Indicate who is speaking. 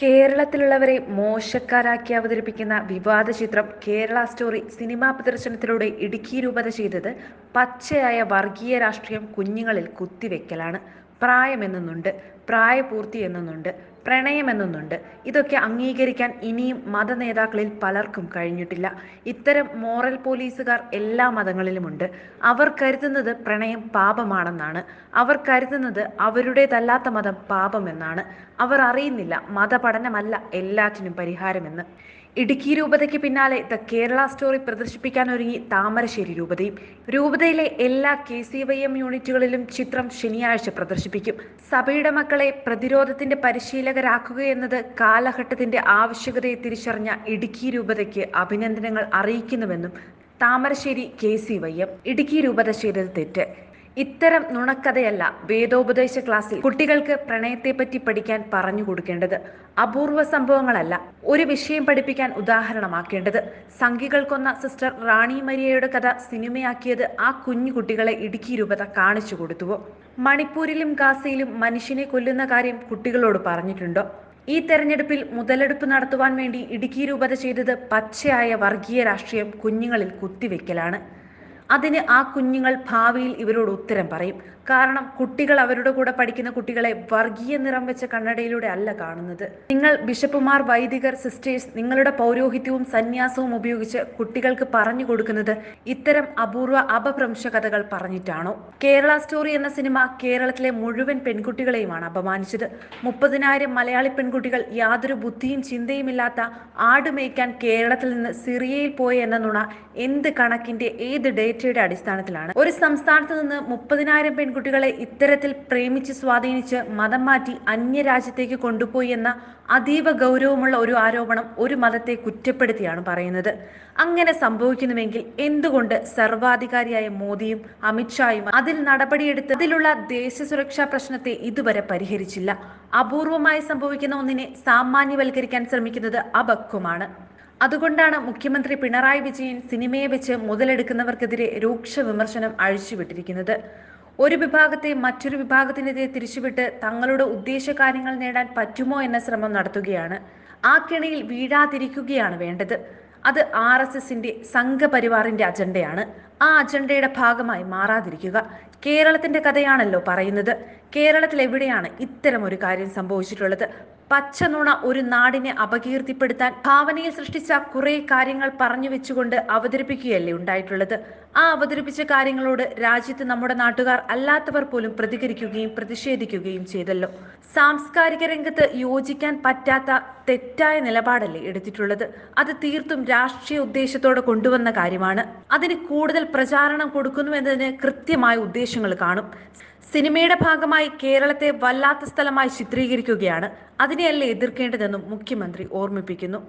Speaker 1: കേരളത്തിലുള്ളവരെ മോശക്കാരാക്കി അവതരിപ്പിക്കുന്ന വിവാദ ചിത്രം കേരള സ്റ്റോറി സിനിമാ പ്രദർശനത്തിലൂടെ ഇടുക്കി രൂപത ചെയ്തത് പച്ചയായ വർഗീയ രാഷ്ട്രീയം കുഞ്ഞുങ്ങളിൽ കുത്തിവെക്കലാണ്. പ്രായമെന്നുണ്ട് പ്രായപൂർത്തി എന്നൊന്നുണ്ട് പ്രണയമെന്നൊന്നുണ്ട്. ഇതൊക്കെ അംഗീകരിക്കാൻ ഇനിയും മത നേതാക്കളിൽ പലർക്കും കഴിഞ്ഞിട്ടില്ല. ഇത്തരം മോറൽ പോലീസുകാർ എല്ലാ മതങ്ങളിലുമുണ്ട്. അവർ കരുതുന്നത് പ്രണയം പാപമാണെന്നാണ്. അവർ കരുതുന്നത് അവരുടേതല്ലാത്ത മതം പാപമെന്നാണ്. അവർ അറിയുന്നില്ല മതപഠനമല്ല എല്ലാറ്റിനും പരിഹാരമെന്ന്. ഇടുക്കി രൂപതയ്ക്ക് പിന്നാലെ ദ കേരള സ്റ്റോറി പ്രദർശിപ്പിക്കാനൊരുങ്ങി താമരശ്ശേരി രൂപതയും. രൂപതയിലെ എല്ലാ കെ സി വൈ എം യൂണിറ്റുകളിലും ചിത്രം ശനിയാഴ്ച പ്രദർശിപ്പിക്കും. സഭയുടെ മക്കളെ പ്രതിരോധത്തിന്റെ പരിശീലകരാക്കുകയെന്നത് കാലഘട്ടത്തിന്റെ ആവശ്യകതയെ തിരിച്ചറിഞ്ഞ ഇടുക്കി രൂപതയ്ക്ക് അഭിനന്ദനങ്ങൾ അറിയിക്കുന്നുവെന്നും Thamarassery K C Y M. Idukki രൂപത ചെയ്തത് തെറ്റ്. ഇത്തരം നുണക്കഥയല്ല വേദോപദേശ ക്ലാസ്സിൽ കുട്ടികൾക്ക് പ്രണയത്തെപ്പറ്റി പഠിക്കാൻ പറഞ്ഞു കൊടുക്കേണ്ടത്. അപൂർവ സംഭവങ്ങളല്ല. ഒരു വിഷയം പഠിപ്പിക്കാൻ ഉദാഹരണമാക്കേണ്ടത്. സംഘികൾ കൊന്ന സിസ്റ്റർ റാണി മരിയയുടെ കഥ സിനിമയാക്കിയത് ആ കുഞ്ഞു കുട്ടികളെ ഇടുക്കി രൂപത കാണിച്ചു കൊടുത്തുവോ? മണിപ്പൂരിലും ഗാസയിലും മനുഷ്യനെ കൊല്ലുന്ന കാര്യം കുട്ടികളോട് പറഞ്ഞിട്ടുണ്ടോ? ഈ തെരഞ്ഞെടുപ്പിൽ മുതലെടുപ്പ് നടത്തുവാൻ വേണ്ടി ഇടുക്കി രൂപത ചെയ്തത് പച്ചയായ വർഗീയ രാഷ്ട്രീയം കുഞ്ഞുങ്ങളിൽ കുത്തിവെക്കലാണ്. അതിന് ആ കുഞ്ഞുങ്ങൾ ഭാവിയിൽ ഇവരോട് ഉത്തരം പറയും. കാരണം കുട്ടികൾ അവരുടെ കൂടെ പഠിക്കുന്ന കുട്ടികളെ വർഗീയ നിറം വെച്ച കണ്ണടയിലൂടെ അല്ല കാണുന്നത്. നിങ്ങൾ ബിഷപ്പുമാർ വൈദികർ സിസ്റ്റേഴ്സ് നിങ്ങളുടെ പൗരോഹിത്യവും സന്യാസവും ഉപയോഗിച്ച് കുട്ടികൾക്ക് പറഞ്ഞു കൊടുക്കുന്നത് ഇത്തരം അപൂർവ അപഭ്രംശ കഥകൾ പറഞ്ഞിട്ടാണോ? കേരള സ്റ്റോറി എന്ന സിനിമ കേരളത്തിലെ മുഴുവൻ പെൺകുട്ടികളെയുമാണ് അപമാനിച്ചത്. മുപ്പതിനായിരം മലയാളി പെൺകുട്ടികൾ യാതൊരു ബുദ്ധിയും ചിന്തയുമില്ലാത്ത ആട് മേയ്ക്കാൻ കേരളത്തിൽ നിന്ന് സിറിയയിൽ പോയി എന്ന നുണ എന്ത് കണക്കിന്റെ ഏത് ഡേറ്റയുടെ അടിസ്ഥാനത്തിലാണ്. ഒരു സംസ്ഥാനത്ത് നിന്ന് മുപ്പതിനായിരം പെൺകുട്ടികളെ ഇത്തരത്തിൽ പ്രേമിച്ച് സ്വാധീനിച്ച് മതം മാറ്റി അന്യരാജ്യത്തേക്ക് കൊണ്ടുപോയി എന്ന അതീവ ഗൗരവമുള്ള ഒരു ആരോപണം ഒരു മതത്തെ കുറ്റപ്പെടുത്തിയാണ് പറയുന്നത്. അങ്ങനെ സംഭവിക്കുന്നുവെങ്കിൽ എന്തുകൊണ്ട് സർവാധികാരിയായ മോദിയും അമിത്ഷായും അതിൽ നടപടിയെടുത്ത് അതിലുള്ള ദേശീയ സുരക്ഷാ പ്രശ്നത്തെ ഇതുവരെ പരിഹരിച്ചില്ല. അപൂർവമായി സംഭവിക്കുന്ന ഒന്നിനെ സാമാന്യവൽക്കരിക്കാൻ ശ്രമിക്കുന്നത് അപക്വമാണ്. അതുകൊണ്ടാണ് മുഖ്യമന്ത്രി പിണറായി വിജയൻ സിനിമയെ വെച്ച് മുതലെടുക്കുന്നവർക്കെതിരെ രൂക്ഷ വിമർശനം അഴിച്ചുവിട്ടിരിക്കുന്നത്. ഒരു വിഭാഗത്തെ മറ്റൊരു വിഭാഗത്തിനെതിരെ തിരിച്ചുവിട്ട് തങ്ങളുടെ ഉദ്ദേശ കാര്യങ്ങൾ നേടാൻ പറ്റുമോ എന്ന ശ്രമം നടത്തുകയാണ്. ആ കെണിയിൽ വീഴാതിരിക്കുകയാണ് വേണ്ടത്. അത് ആർ എസ് എസിന്റെ സംഘപരിവാറിന്റെ അജണ്ടയാണ്. ആ അജണ്ടയുടെ ഭാഗമായി മാറാതിരിക്കുക. കേരളത്തിന്റെ കഥയാണല്ലോ പറയുന്നത്. കേരളത്തിൽ എവിടെയാണ് ഇത്തരം ഒരു കാര്യം സംഭവിച്ചിട്ടുള്ളത്? പച്ചനുണ ഒരു നാടിനെ അപകീർത്തിപ്പെടുത്താൻ ഭാവനയിൽ സൃഷ്ടിച്ച കുറെ കാര്യങ്ങൾ പറഞ്ഞു വെച്ചുകൊണ്ട് അവതരിപ്പിക്കുകയല്ലേ ഉണ്ടായിട്ടുള്ളത്? ആ അവതരിപ്പിച്ച കാര്യങ്ങളോട് രാജ്യത്ത് നമ്മുടെ നാട്ടുകാർ അല്ലാത്തവർ പോലും പ്രതികരിക്കുകയും പ്രതിഷേധിക്കുകയും ചെയ്തല്ലോ. സാംസ്കാരിക രംഗത്ത് യോജിക്കാൻ പറ്റാത്ത തെറ്റായ നിലപാടല്ലേ എടുത്തിട്ടുള്ളത്? അത് തീർത്തും രാഷ്ട്രീയ ഉദ്ദേശത്തോടെ കൊണ്ടുവന്ന കാര്യമാണ്. അതിന് കൂടുതൽ പ്രചാരണം കൊടുക്കുന്നു എന്നതിന് കൃത്യമായ ഉദ്ദേശങ്ങൾ കാണും. സിനിമയുടെ ഭാഗമായി കേരളത്തെ വല്ലാത്ത സ്ഥലമായി ചിത്രീകരിക്കുകയാണ്. അതിനെയല്ലേ എതിർക്കേണ്ടതെന്നും മുഖ്യമന്ത്രി ഓർമ്മിപ്പിക്കുന്നു.